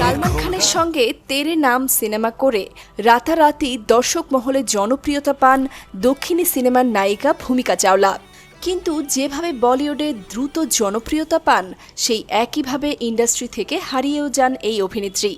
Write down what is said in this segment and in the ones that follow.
সালমান খানের সঙ্গে তেরে নাম সিনেমা করে রাতারাতি দর্শক মহলে জনপ্রিয়তা পান দক্ষিণী সিনেমার নায়িকা ভূমিকা চাওলা। কিন্তু যেভাবে বলিউডে দ্রুত জনপ্রিয়তা পান সেই একইভাবে ইন্ডাস্ট্রি থেকে হারিয়েও যান এই অভিনেত্রী।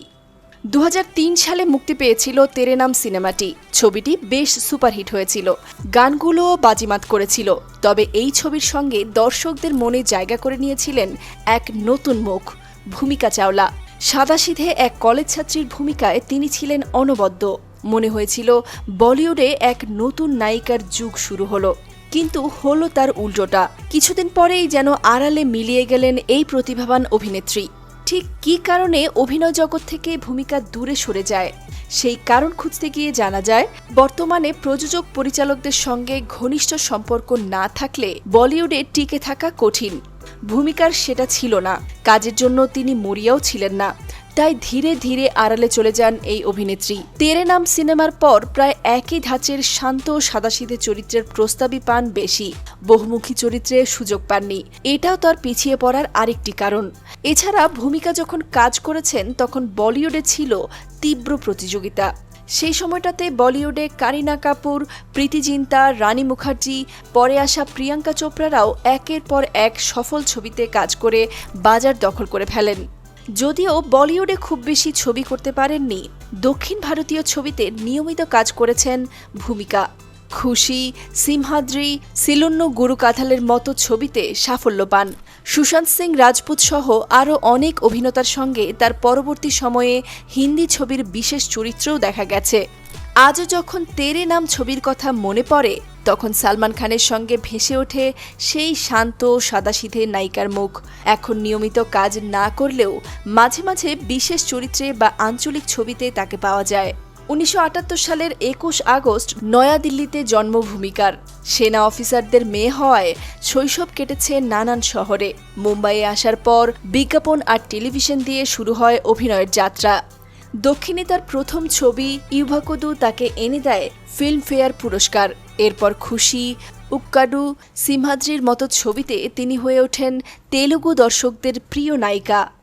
দু হাজার তিন সালে মুক্তি পেয়েছিল তেরে নাম সিনেমাটি। ছবিটি বেশ সুপারহিট হয়েছিল। গানগুলোও বাজিমাত করেছিল। তবে এই ছবির সঙ্গে দর্শকদের মনে জায়গা করে নিয়েছিলেন এক নতুন মুখ, ভূমিকা চাওলা। সাদাসিধে এক কলেজ ছাত্রীর ভূমিকায় তিনি ছিলেন অনবদ্য। মনে হয়েছিল বলিউডে এক নতুন নায়িকার যুগ শুরু হলো। কিন্তু হলো তার উল্টোটা। কিছুদিন পরেই যেন আড়ালে মিলিয়ে গেলেন এই প্রতিভাবান অভিনেত্রী। ঠিক কি কারণে অভিনয় জগৎ থেকে ভূমিকা দূরে সরে যায়? সেই কারণ খুঁজতে গিয়ে জানা যায়, বর্তমানে প্রযোজক পরিচালকদের সঙ্গে ঘনিষ্ঠ সম্পর্ক না থাকলে বলিউডে টিকে থাকা কঠিন। ভূমিকার সেটা ছিল না। কাজের জন্য তিনি মরিয়াও ছিলেন না। তাই ধীরে ধীরে আড়ালে চলে যান এই অভিনেত্রী। তেরে নাম সিনেমার পর প্রায় একই ধাঁচের শান্ত সাদাসিধে চরিত্রের প্রস্তাবই পান বেশি। বহুমুখী চরিত্রে সুযোগ পাননি। এটাও তার পিছিয়ে পড়ার আরেকটি কারণ। এছাড়া ভূমিকা যখন কাজ করেছেন, তখন বলিউডে ছিল তীব্র প্রতিযোগিতা। সেই সময়টাতে বলিউডে কারিনা কাপুর, প্রীতি জিন্তা, রানী মুখার্জি, পরে আসা প্রিয়াঙ্কা চোপড়ারাও একের পর এক সফল ছবিতে কাজ করে বাজার দখল করে ফেলেন। যদিও বলিউডে খুব বেশি ছবি করতে পারেননি, দক্ষিণ ভারতীয় ছবিতে নিয়মিত কাজ করেছেন ভূমিকা। খুশি, সিমহাদ্রি, সিলুন্ন গুরু কাথালের মতো ছবিতে সাফল্য পান। সুশান্ত সিং রাজপুত সহ আরও অনেক অভিনেতার সঙ্গে তার পরবর্তী সময়ে হিন্দি ছবির বিশেষ চরিত্রও দেখা গেছে। আজও যখন তেরে নাম ছবির কথা মনে পড়ে তখন সালমান খানের সঙ্গে ভেসে ওঠে সেই শান্ত, সাদাসিধে নায়িকার মুখ। এখন নিয়মিত কাজ না করলেও মাঝে মাঝে বিশেষ চরিত্রে বা আঞ্চলিক ছবিতে তাকে পাওয়া যায়। উনিশশো আটাত্তর সালের একুশ আগস্ট নয়াদিল্লিতে জন্মভূমিকার সেনা অফিসারদের মেয়ে হওয়ায় শৈশব কেটেছে নানান শহরে। মুম্বাইয়ে আসার পর বিজ্ঞাপন আর টেলিভিশন দিয়ে শুরু হয় অভিনয়ের যাত্রা। দক্ষিণে তার প্রথম ছবি ইউভাকুদু তাকে এনে দেয় ফিল্মফেয়ার পুরস্কার। এরপর খুশি, উক্কাডু, সিমহাদ্রির মতো ছবিতে তিনি হয়ে ওঠেন তেলুগু দর্শকদের প্রিয় নায়িকা।